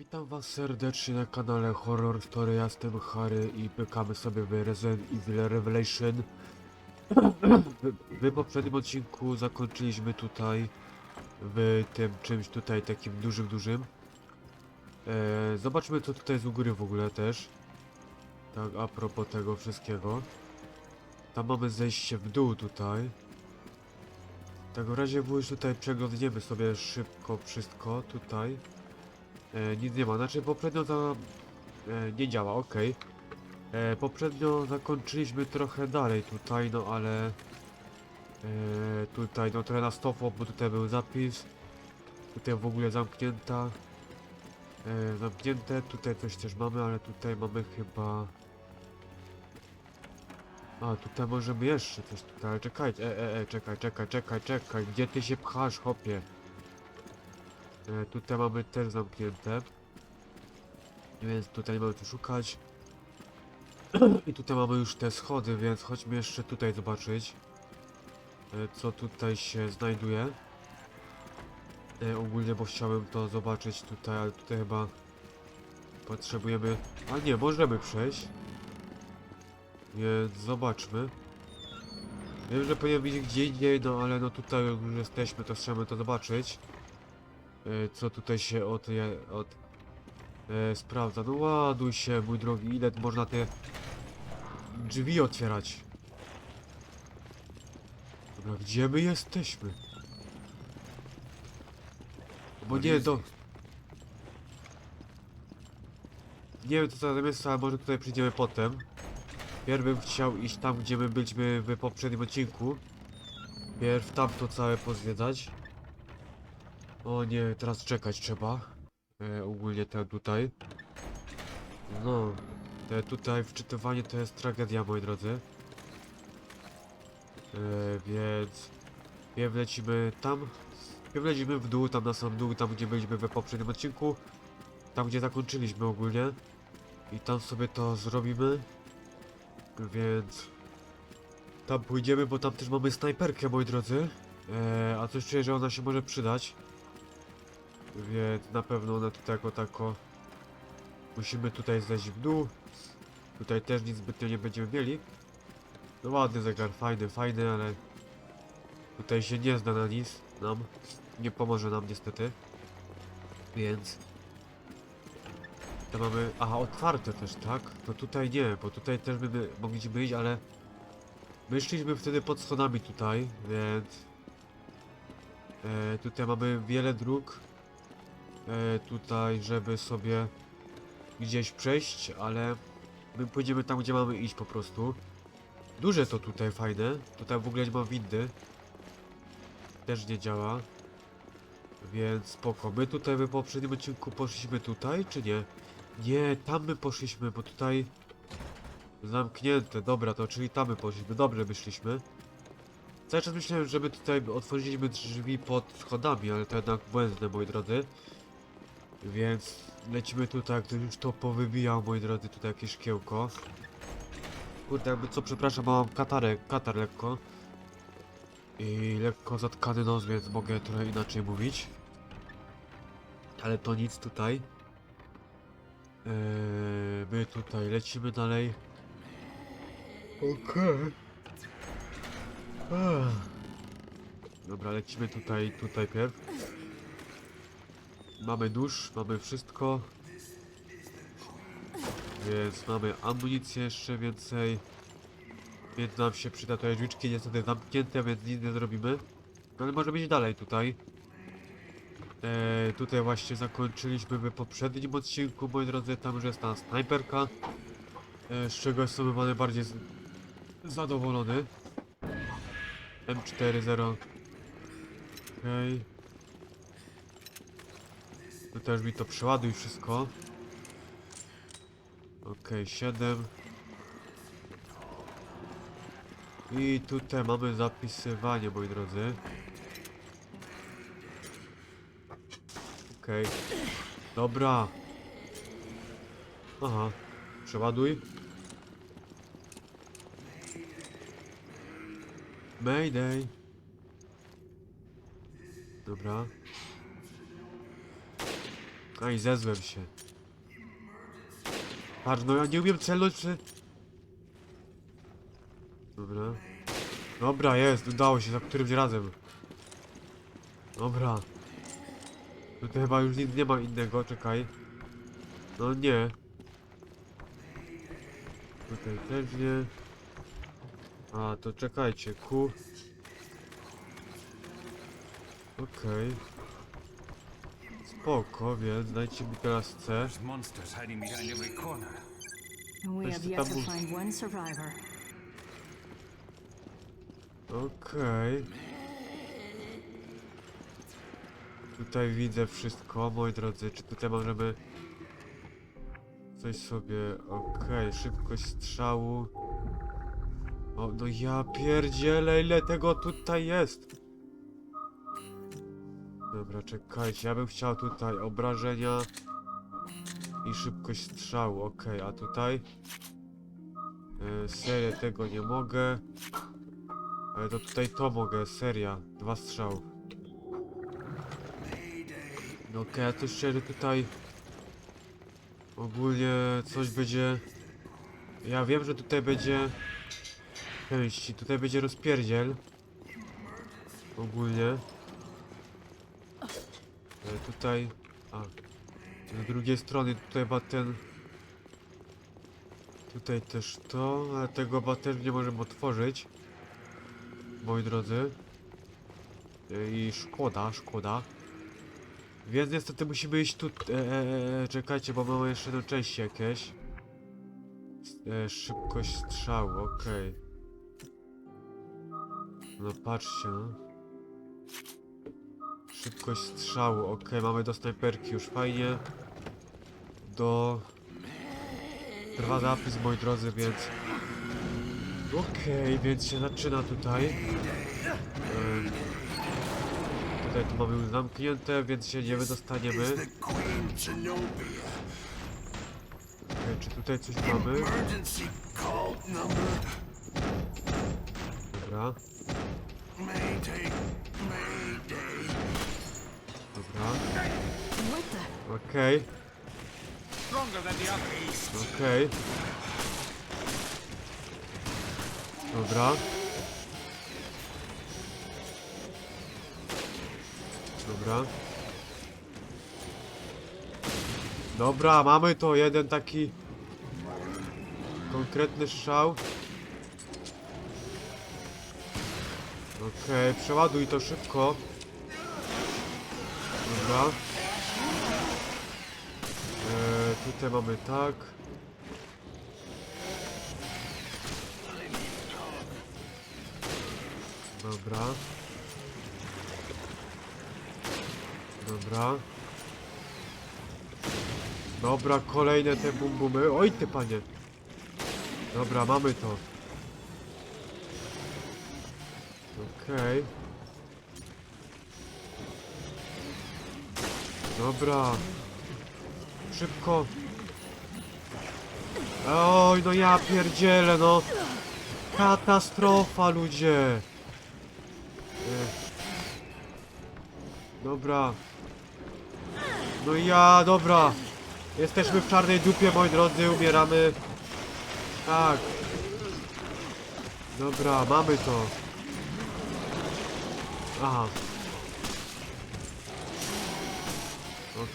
Witam was serdecznie na kanale Horror Story, ja jestem Harry i pykamy sobie w Resident Evil Revelation. W, poprzednim odcinku zakończyliśmy tutaj w tym czymś tutaj takim dużym, dużym. E, zobaczmy co tutaj z u góry w ogóle też. Tak a propos tego wszystkiego. Tam mamy zejście w dół tutaj. Tak w razie W już tutaj przeglądniemy sobie szybko wszystko tutaj. E, nic nie ma, znaczy poprzednio to e, nie działa, ok. E, poprzednio zakończyliśmy trochę dalej tutaj, no ale e, tutaj no trochę nas cofło, bo tutaj był zapis. Tutaj w ogóle zamknięta. E, zamknięte, tutaj coś też mamy, ale tutaj mamy chyba... A, tutaj możemy jeszcze coś tutaj, ale czekajcie, e, e, e, czekaj, czekaj, czekaj, czekaj, gdzie ty się pchasz, hopie? E, tutaj mamy też zamknięte. Więc tutaj mamy tu szukać. I tutaj mamy już te schody, więc chodźmy jeszcze tutaj zobaczyć. E, co tutaj się znajduje. E, ogólnie, bo chciałem to zobaczyć tutaj, ale tutaj chyba potrzebujemy... A nie, możemy przejść. Więc zobaczmy. Wiem, że powinien być gdzie indziej, no ale no tutaj już jesteśmy, to chcemy to zobaczyć. E, co tutaj się od, od e, sprawdza. No ładuj się, mój drogi, ile można te drzwi otwierać? Dobra, gdzie my jesteśmy? Bo nie, do... Nie wiem co to za miejsce, ale może tutaj przyjdziemy potem. Pierw bym chciał iść tam, gdzie my byliśmy w poprzednim odcinku. Pierw tam to całe pozwiedzać. O nie, teraz czekać trzeba. E, ogólnie te tutaj. No, te tutaj wczytywanie to jest tragedia, moi drodzy. E, więc... Pierw lecimy tam. Pierw lecimy w dół, tam na sam dół, tam gdzie byliśmy we poprzednim odcinku. Tam gdzie zakończyliśmy ogólnie. I tam sobie to zrobimy. Więc... Tam pójdziemy, bo tam też mamy snajperkę, moi drodzy. E, a coś czuję, że ona się może przydać. Więc na pewno tutaj jako tako musimy tutaj zejść w dół. Tutaj też nic zbytnio nie będziemy mieli. No ładny zegar, fajny, fajny, ale tutaj się nie zda na nic nam. Nie pomoże nam niestety. Więc to mamy. Aha, otwarte też, tak? To tutaj nie, bo tutaj też by my mogliśmy iść, ale my szliśmy wtedy pod schodami tutaj, więc e, tutaj mamy wiele dróg tutaj, żeby sobie gdzieś przejść, ale my pójdziemy tam, gdzie mamy iść po prostu. Duże to tutaj fajne. Tutaj w ogóle nie ma windy. Też nie działa. Więc spoko. My tutaj w poprzednim odcinku poszliśmy tutaj, czy nie? Nie, tam my poszliśmy, bo tutaj zamknięte. Dobra, to czyli tam my poszliśmy. Dobrze wyszliśmy. Cały czas myślałem, że my tutaj otworzyliśmy drzwi pod schodami, ale to jednak błędne, moi drodzy. Więc lecimy tutaj, ktoś już to powybijał, moi drodzy, tutaj jakieś szkiełko. Kurde, jakby co, przepraszam, mam katarę, katar lekko. I lekko zatkany nos, więc mogę trochę inaczej mówić. Ale to nic tutaj. Eee, my tutaj lecimy dalej. Okej. Okay. Dobra, lecimy tutaj, tutaj pierw. Mamy nóż, mamy wszystko. Więc mamy amunicję jeszcze więcej. Więc nam się przyda te drzwiczki niestety zamknięte, więc nic nie zrobimy. No ale możemy iść dalej tutaj. E, tutaj właśnie zakończyliśmy w poprzednim odcinku, moi drodzy, tam już jest ta snajperka. E, z czego jestem chyba najbardziej z... zadowolony. M40. Okej. Tu też mi to przeładuj wszystko. Okej, 7. I tutaj mamy zapisywanie, moi drodzy. Okej. Dobra. Aha. Przeładuj. Mayday. Dobra. Aj, zezłem się. Patrz, no ja nie umiem celnąć przy... Dobra. Dobra, jest, udało się, za którymś razem. Dobra. Tutaj chyba już nic nie ma innego, czekaj. No nie. Tutaj też nie. A, to czekajcie, Q. Okej. Spoko, więc dajcie mi teraz C. There's monsters hiding behind every corner. And we There's have the yet to double- find one survivor. Okej. Tutaj widzę wszystko, moi drodzy. Czy tutaj możemy coś sobie... Okej, szybkość strzału. O, no ja pierdzielę, ile tego tutaj jest. Dobra, czekajcie, ja bym chciał tutaj obrażenia i szybkość strzału, okej, a tutaj... E, serię tego nie mogę. Ale to tutaj to mogę, seria. Dwa strzał. No okej, ja też szczerze tutaj ogólnie coś będzie. Ja wiem, że tutaj będzie części, tutaj będzie rozpierdziel. Ogólnie. Ale tutaj. A. Z drugiej strony tutaj chyba ten. Tutaj też to, ale tego też nie możemy otworzyć moi drodzy. E, I szkoda, szkoda. Więc niestety musimy iść tu. E, e, e, czekajcie, bo mamy jeszcze jedną część jakieś. E, szybkość strzału, okej. No patrzcie, no. Szybkość strzału, okej, mamy do snajperki już fajnie. Do... Trwa zapis, moi drodzy, więc... Okej, więc się zaczyna tutaj. Tutaj to mamy już zamknięte, więc się nie wydostaniemy. Okej, czy tutaj coś mamy? Dobra, Mayday. Mayday. Dobra. The? Okej, okej. Dobra. Dobra. Dobra, mamy to, jeden taki konkretny strzał. Okej, przeładuj to szybko. Dobra. Eee, tutaj mamy tak. Dobra. Dobra. Dobra, kolejne te bumbumy. Oj ty panie. Dobra, mamy to. Okej. Dobra. Szybko. Oj, no ja pierdzielę, no. Katastrofa, ludzie. Dobra. No ja, dobra. Jesteśmy w czarnej dupie, moi drodzy, umieramy. Tak. Dobra, mamy to. Aha.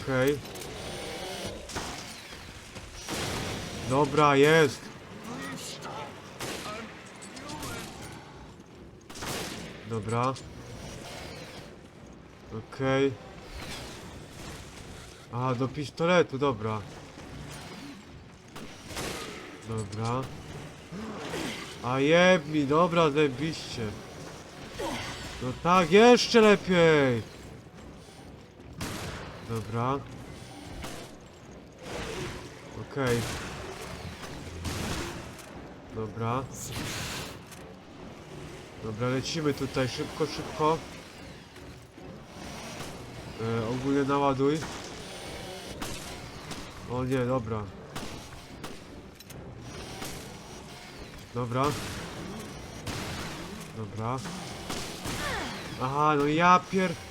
Okej. Dobra, jest. Dobra. Okej. A, do pistoletu, dobra. Dobra. A jeb mi, dobra, zajebiście. No tak, jeszcze lepiej. Dobra. Okej. Dobra. Dobra, lecimy tutaj, szybko, szybko. E, ogólnie naładuj. O nie, dobra. Dobra. Dobra. Aha, no ja pier...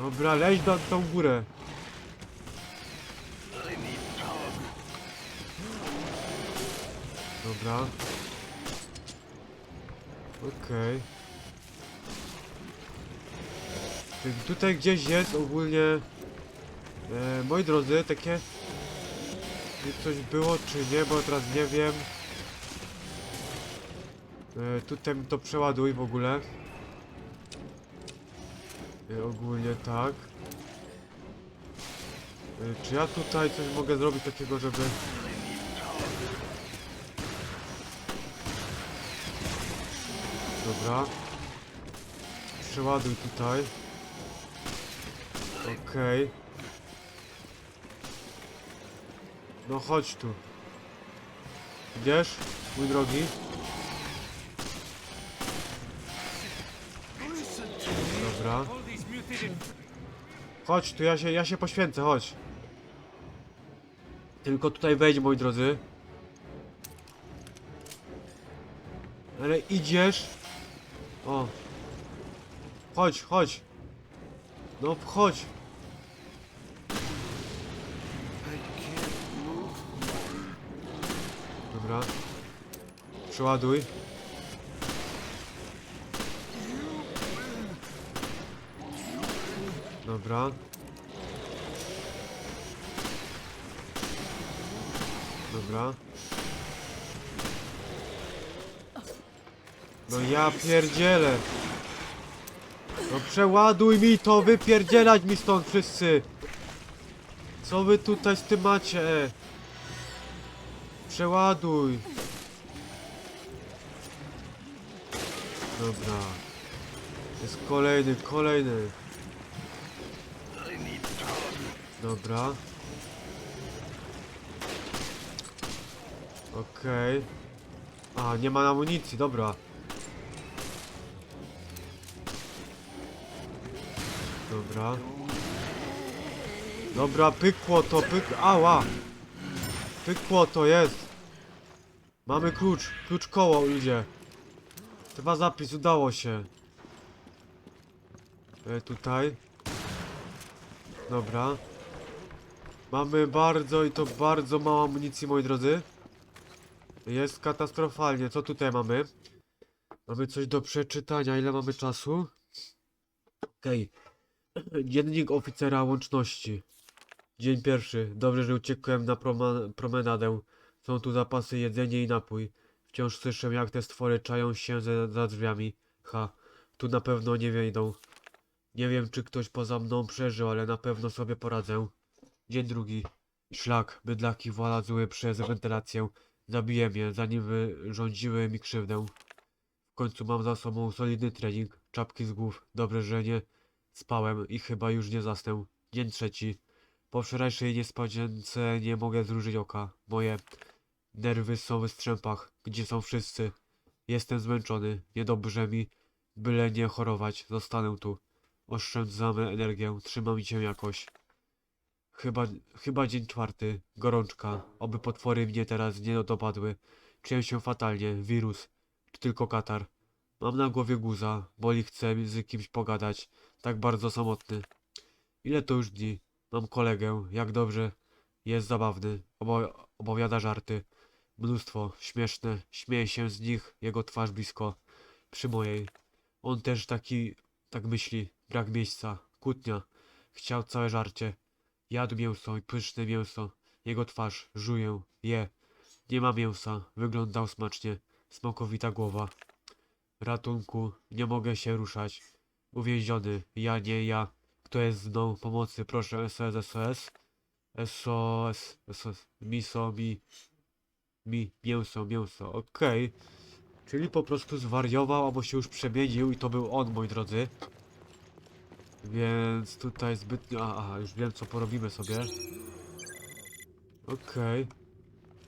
Dobra, leć na tą górę. Dobra. Okej. Okay. Tutaj gdzieś jest ogólnie... E, moi drodzy, takie... Czy coś było, czy nie, bo teraz nie wiem. E, tutaj to przeładuj w ogóle. E, ogólnie tak. E, czy ja tutaj coś mogę zrobić takiego, żeby... Dobra. Przeładuj tutaj. Okej. No chodź tu. Idziesz, mój drogi? Chodź tu, ja się, ja się poświęcę, chodź. Tylko tutaj wejdź, moi drodzy. Ale idziesz. O. Chodź, chodź. No, chodź. Dobra. Przeładuj. Dobra. Dobra. No ja pierdzielę. No przeładuj mi to, wypierdzielać mi stąd wszyscy. Co wy tutaj z tym macie? Przeładuj. Dobra. Jest kolejny, kolejny. Dobra. Okej. A, nie ma amunicji, dobra. Dobra. Dobra, pykło to, pyk... Ała! Pykło to jest. Mamy klucz, klucz koło, ludzie. Chyba zapis, udało się. E, tutaj. Dobra. Mamy bardzo i to bardzo mało amunicji, moi drodzy. Jest katastrofalnie. Co tutaj mamy? Mamy coś do przeczytania. Ile mamy czasu? Okej. Dziennik oficera łączności. Dzień pierwszy. Dobrze, że uciekłem na promenadę. Są tu zapasy jedzenia i napój. Wciąż słyszę, jak te stwory czają się za, za drzwiami. Ha, tu na pewno nie wejdą. Nie wiem, czy ktoś poza mną przeżył, ale na pewno sobie poradzę. Dzień drugi. Szlak. Bydlaki władły przez wentylację. Zabiję je, zanim wyrządziły mi krzywdę. W końcu mam za sobą solidny trening. Czapki z głów. Dobrze, że nie spałem i chyba już nie zasnę. Dzień trzeci. Po wczorajszej niespodziance nie mogę zróżyć oka. Moje nerwy są w strzępach. Gdzie są wszyscy? Jestem zmęczony. Niedobrze mi. Byle nie chorować. Zostanę tu. Oszczędzamy energię. Trzymam cię jakoś. Chyba, chyba dzień czwarty. Gorączka. Oby potwory mnie teraz nie dopadły. Czuję się fatalnie. Wirus. Czy tylko katar. Mam na głowie guza. Boli chcę z kimś pogadać. Tak bardzo samotny. Ile to już dni? Mam kolegę. Jak dobrze. Jest zabawny. Obo opowiada żarty. Mnóstwo. Śmieszne. Śmieje się z nich. Jego twarz blisko. Przy mojej. On też taki... Tak myśli. Brak miejsca. Kłótnia. Chciał całe żarcie. Jadł mięso i pyszne mięso. Jego twarz. Żuję. Je. Nie ma mięsa. Wyglądał smacznie. Smokowita głowa. Ratunku. Nie mogę się ruszać. Uwięziony. Ja, nie ja. Kto jest z mną? Pomocy. Proszę. SOS, SOS. SOS. SOS. Miso, mi. Mi. Mięso, mięso. Okej. Czyli po prostu zwariował, albo się już przemienił i to był on, moi drodzy. Więc tutaj zbytnio... Aha, już wiem co porobimy sobie. Okej.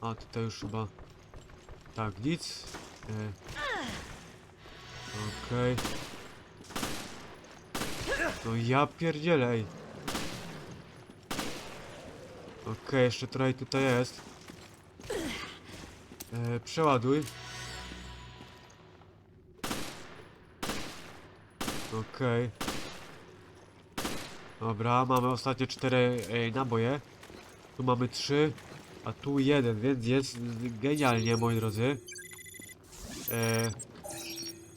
A, tutaj już chyba... Tak, nic. E... Okej. No ja pierdzielę, ej. Okej, jeszcze trochę tutaj jest. E, przeładuj. Okej. Dobra, mamy ostatnie cztery e, naboje. Tu mamy trzy. a tu jeden, więc jest genialnie, moi drodzy. E,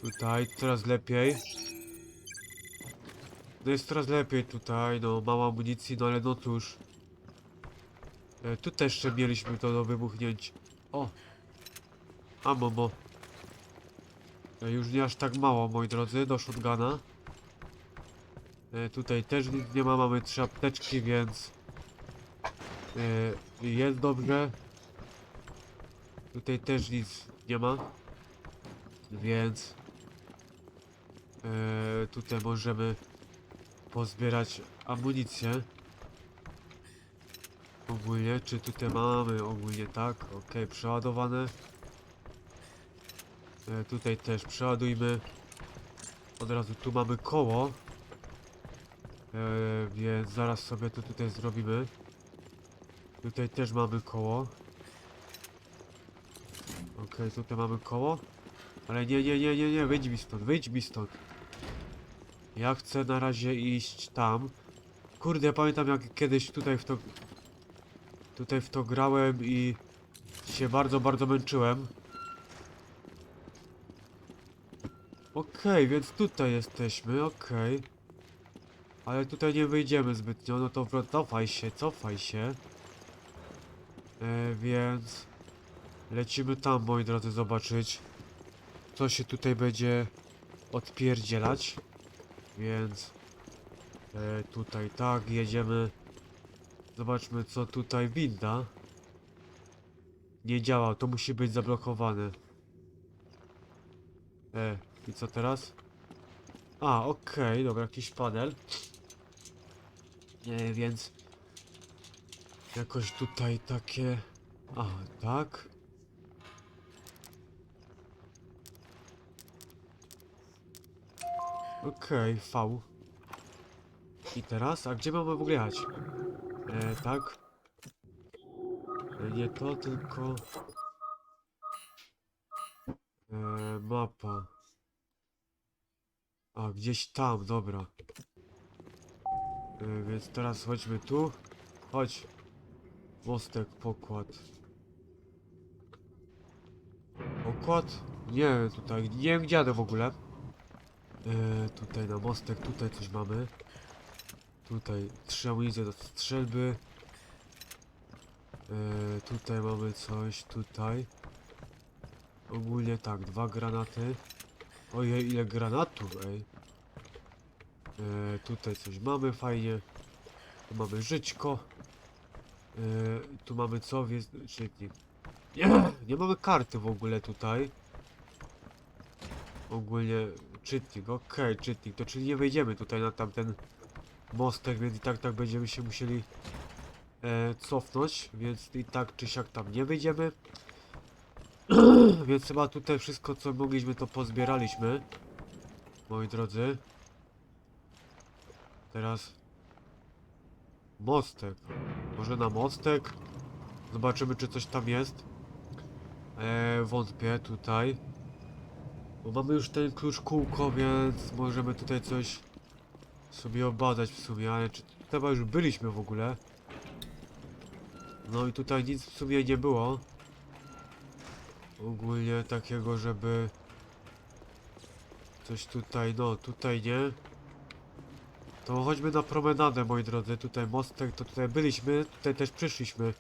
tutaj coraz lepiej. No jest coraz lepiej tutaj, no mało amunicji, no ale no cóż. E, tu też jeszcze mieliśmy to do wybuchnięć. O! Ammo. E, już nie aż tak mało, moi drodzy, do shotguna. E, tutaj też nic nie ma, mamy trzy apteczki, więc... E, jest dobrze. Tutaj też nic nie ma. Więc... E, tutaj możemy pozbierać amunicję. Ogólnie, czy tutaj mamy ogólnie tak? Ok, przeładowane. Tutaj też przeładujmy. Od razu tu mamy koło. E, więc zaraz sobie to tutaj zrobimy. Tutaj też mamy koło. Ok, tutaj mamy koło. Ale nie, nie, nie, nie, nie, wyjdź mi stąd, wyjdź mi stąd. Ja chcę na razie iść tam. Kurde, pamiętam jak kiedyś tutaj w to... Tutaj w to grałem i się bardzo, bardzo męczyłem. Okej, więc tutaj jesteśmy, okej. Ale tutaj nie wyjdziemy zbytnio, no to cofaj się, cofaj się. E, więc lecimy tam, moi drodzy, zobaczyć co się tutaj będzie odpierdzielać. Więc e, tutaj tak, jedziemy. Zobaczmy co tutaj winda. Nie działa, to musi być zablokowane. E, i co teraz? A, okej, dobra, jakiś panel. Nie, więc jakoś tutaj takie... A, tak. Okej, V. I teraz? A gdzie mamy w ogóle jechać? E, tak. E, nie to, tylko... E, mapa. A, gdzieś tam, dobra. E, więc teraz chodźmy tu. Chodź. Mostek, pokład. Pokład? Nie, tutaj, nie wiem gdzie w ogóle. E, tutaj na mostek, tutaj coś mamy. Tutaj trzy amunicje do strzelby. E, tutaj mamy coś, tutaj. Ogólnie tak, dwa granaty. Ojej, ile granatów, ej. E, tutaj coś mamy fajnie. Tu mamy żyćko. E, tu mamy co? Wiez... Czytnik. Nie, nie mamy karty w ogóle tutaj. Ogólnie czytnik, okej, czytnik. To czyli nie wejdziemy tutaj na tamten mostek, więc i tak tak będziemy się musieli e, cofnąć, więc i tak czy siak tam nie wejdziemy. więc chyba tutaj wszystko co mogliśmy to pozbieraliśmy. Moi drodzy. Teraz mostek. Może na mostek? Zobaczymy czy coś tam jest. E, wątpię tutaj. Bo mamy już ten klucz kółko, więc możemy tutaj coś sobie obadać w sumie, ale czy chyba już byliśmy w ogóle? No i tutaj nic w sumie nie było. Ogólnie takiego, żeby coś tutaj, no tutaj nie. To chodźmy na promenadę, moi drodzy. Tutaj mostek, to tutaj byliśmy, tutaj też przyszliśmy.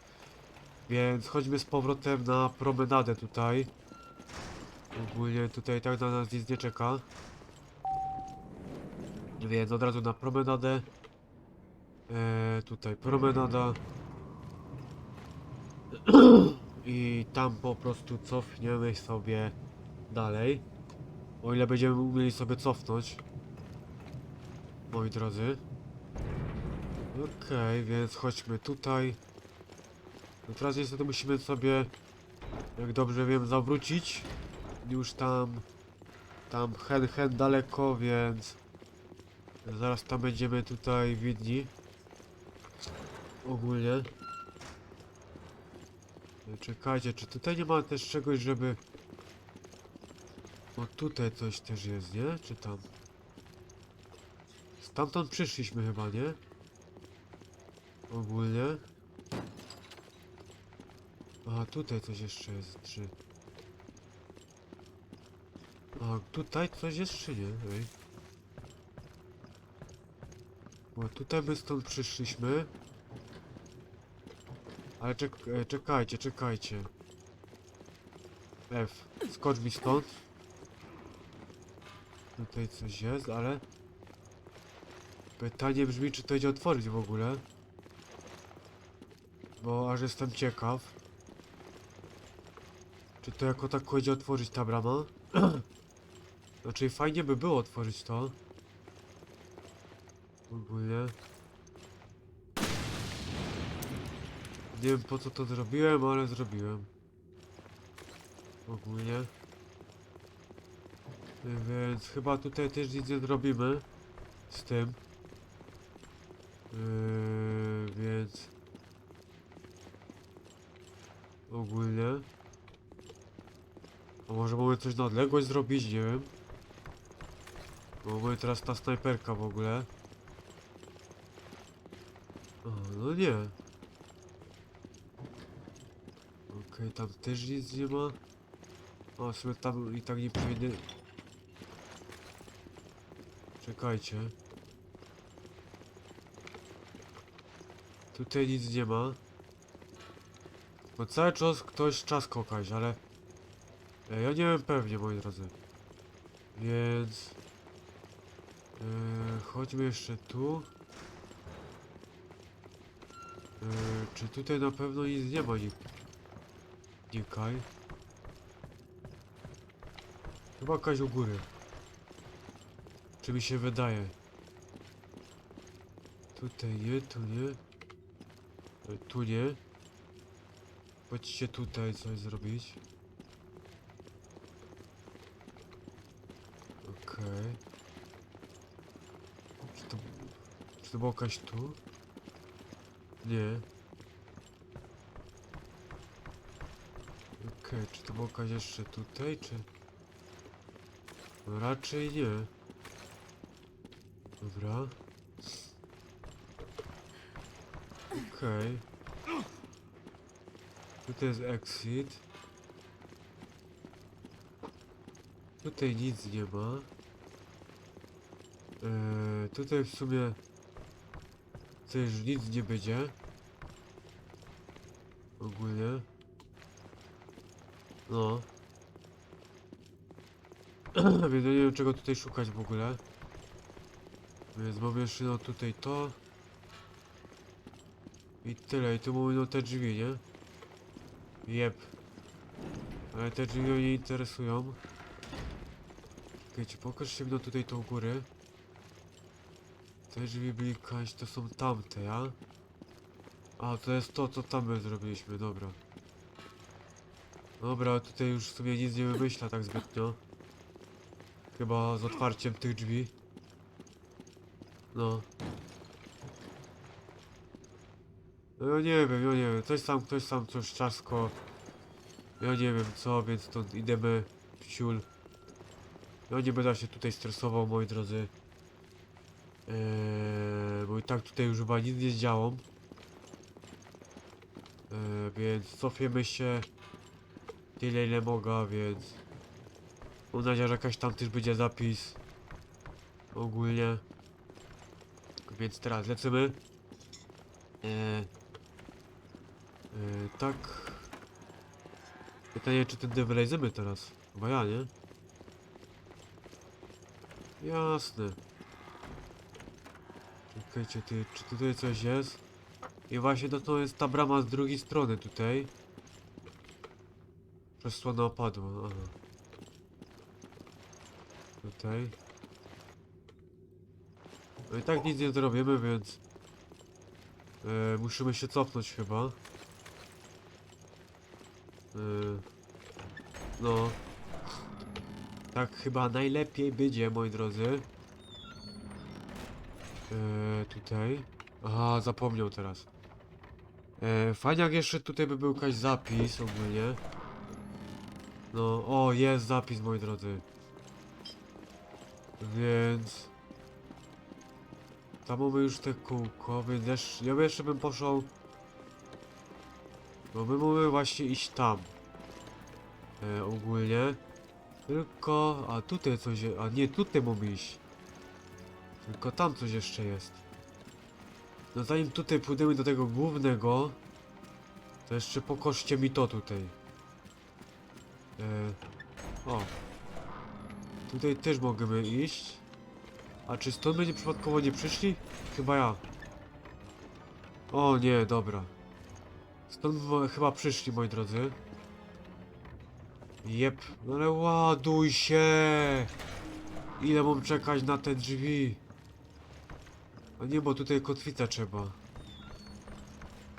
Więc chodźmy z powrotem na promenadę tutaj. Ogólnie tutaj tak na nas nic nie czeka. Więc od razu na promenadę. Eee, tutaj promenada. I tam po prostu cofniemy sobie dalej. O ile będziemy umieli sobie cofnąć. Moi drodzy. Okej, więc chodźmy tutaj. No teraz niestety musimy sobie, jak dobrze wiem, zawrócić. Już tam, tam hen hen daleko, więc zaraz tam będziemy tutaj widni. Ogólnie. Czekajcie, czy tutaj nie ma też czegoś, żeby... O, tutaj coś też jest, nie? Czy tam? Stamtąd przyszliśmy chyba, nie? Ogólnie. A tutaj coś jeszcze jest, czy... A tutaj coś jest, nie? Ej. Bo tutaj my stąd przyszliśmy. Ale czek e, czekajcie, czekajcie. F, skocz mi stąd. Tutaj coś jest, ale... Pytanie brzmi, czy to idzie otworzyć w ogóle. Bo aż jestem ciekaw. Czy to jako tak idzie otworzyć ta brama? znaczy fajnie by było otworzyć to. Ogólnie. Nie wiem po co to zrobiłem, ale zrobiłem. Ogólnie. Więc chyba tutaj też nic nie zrobimy z tym. Yy, więc ogólnie. A może mamy coś na odległość zrobić, nie wiem. Bo mamy teraz ta snajperka w ogóle. O, no nie. Okej, tam też nic nie ma. O, w sumie tam i tak nie powinny... Czekajcie. Tutaj nic nie ma. Bo cały czas ktoś czas kokać, ale... E, Ja nie wiem pewnie, moi drodzy. Więc... E, chodźmy jeszcze tu. E, czy tutaj na pewno nic nie ma? Nie kaj. Chyba jakaś u góry. Czy mi się wydaje? Tutaj nie, tu nie. E, Tu nie. Chodźcie tutaj coś zrobić. Okej. Czy to... Czy to jakaś tu? Nie. Okej, czy to była jakaś jeszcze tutaj, czy... No raczej nie. Dobra. Okej. Tutaj jest exit. Tutaj nic nie ma. Eee, tutaj w sumie też nic nie będzie. Ogólnie. No. Więc nie wiem czego tutaj szukać w ogóle. Więc mamy jeszcze no tutaj to. I tyle. I tu mamy te drzwi, nie? Jep. Ale te drzwi mnie nie interesują. Czekajcie, pokaż się no tutaj tą górę. Te drzwi byli jakaś, to są tamte, ja? A, to jest to, co tam my zrobiliśmy, dobra. Dobra, tutaj już w sumie nic nie wymyśla tak zbytnio. Chyba z otwarciem tych drzwi. No. No nie wiem, ja nie wiem. Coś tam, ktoś tam coś czasko. Ja nie wiem co, więc stąd idziemy w ciul. Ja nie będę się tutaj stresował, moi drodzy. Eee, bo i tak tutaj już chyba nic nie zdziałam. Eee, więc cofiemy się tyle ile mogę, więc mam nadzieję, że jakaś tam też będzie zapis ogólnie. Więc teraz lecimy. Eee, eee, tak. Pytanie, czy ten wylejzymy teraz? Chyba ja, nie? Jasne. Czekajcie, ty, czy tutaj coś jest? I właśnie to, to jest ta brama z drugiej strony tutaj. Przesłona opadła, aha. Tutaj. No i tak nic nie zrobimy, więc... E, musimy się cofnąć chyba. E, no. Tak chyba najlepiej będzie, moi drodzy. E, tutaj. Aha, zapomniał teraz. E, fajnie jak jeszcze tutaj by był jakiś zapis ogólnie. No, o, jest zapis, moi drodzy. Więc... Tam mamy już te kółko, więc jeszcze, ja jeszcze bym poszedł... Bo my mamy właśnie iść tam. E, ogólnie. Tylko... A tutaj coś... A nie, tutaj mamy iść. Tylko tam coś jeszcze jest. No zanim tutaj pójdziemy do tego głównego, to jeszcze pokoszcie mi to tutaj. E, o. Tutaj też możemy iść. A czy stąd będzie przypadkowo nie przyszli? Chyba ja. O nie, dobra. Stąd chyba przyszli, moi drodzy. Jep, no ale ładuj się! Ile mam czekać na te drzwi? A nie, bo tutaj kotwica trzeba.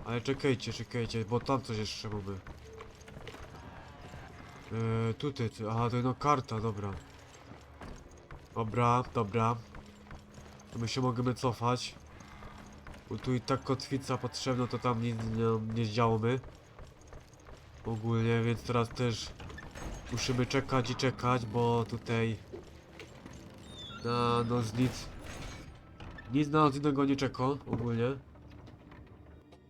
Ale czekajcie, czekajcie, bo tam coś jeszcze mamy. Eee, tutaj, aha, to no karta, dobra. Dobra, dobra. To my się możemy cofać. Bo tu i tak kotwica potrzebna, to tam nic nie, nie zdziałamy. Ogólnie, więc teraz też musimy czekać i czekać, bo tutaj na nos nic nic na nas innego nie czeka ogólnie.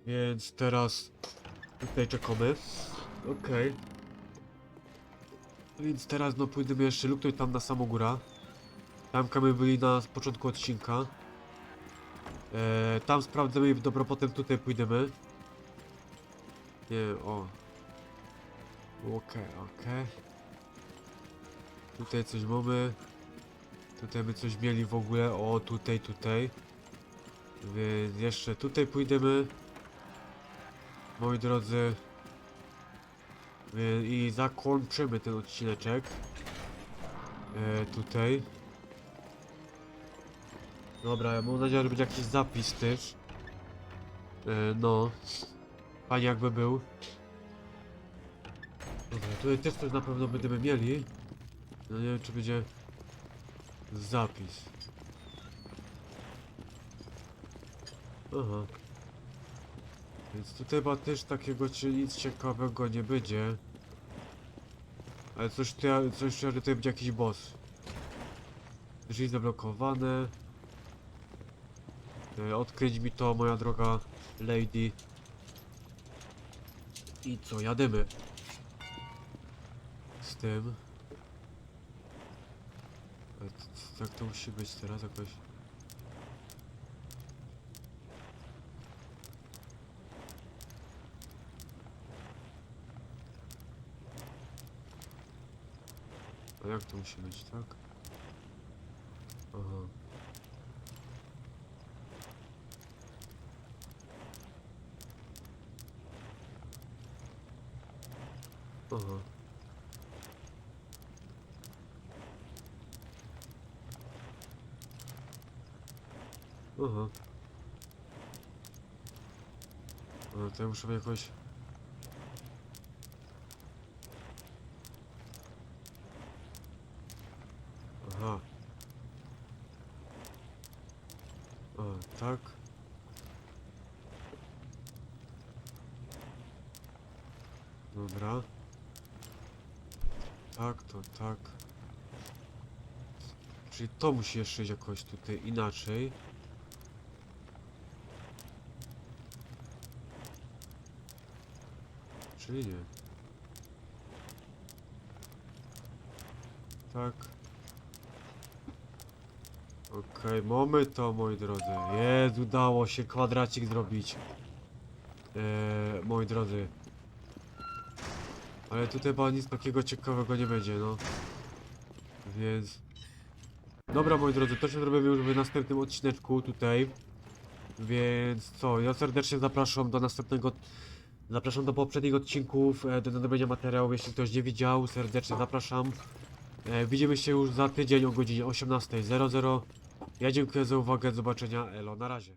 Więc teraz tutaj czekamy. Okej. Więc teraz no pójdziemy jeszcze lub tam na samą górę. Tam my byli na początku odcinka. E, tam sprawdzamy i dobro potem tutaj pójdziemy. Nie, o. Okej, okej. Tutaj coś mamy. Tutaj by coś mieli w ogóle. O, tutaj, tutaj. Więc jeszcze tutaj pójdziemy. Moi drodzy. I zakończymy ten odcineczek. E, tutaj. Dobra, ja mam nadzieję, że będzie jakiś zapis też. E, no. Fajnie jakby był. Dobra, tutaj też coś na pewno będziemy mieli. No nie wiem czy będzie zapis. Aha. Więc tutaj chyba też takiego czy nic ciekawego nie będzie. Ale coś tutaj, coś tutaj będzie jakiś boss. Drzwi zablokowane. E, Odkryć mi to, moja droga lady. I co, jadymy. Z tym. Tak to musi być teraz jakoś. Jak to musi być, tak? Aha. Aha. Aha. Muszę jakoś... Aha. A, tak. Dobra. Tak, to tak. Czyli to musi jeszcze jakoś tutaj inaczej. Czyli nie. Tak. Okej, mamy to, moi drodzy. Jest, udało się kwadracik zrobić. Eee, moi drodzy. Ale tutaj chyba nic takiego ciekawego nie będzie, no. Więc... Dobra, moi drodzy, to się zrobimy już w następnym odcineczku tutaj. Więc co, ja serdecznie zapraszam do następnego... Zapraszam do poprzednich odcinków, e, do nadrabiania materiału, jeśli ktoś nie widział, serdecznie zapraszam. E, widzimy się już za tydzień o godzinie 18.00. Ja dziękuję za uwagę, do zobaczenia, elo, na razie.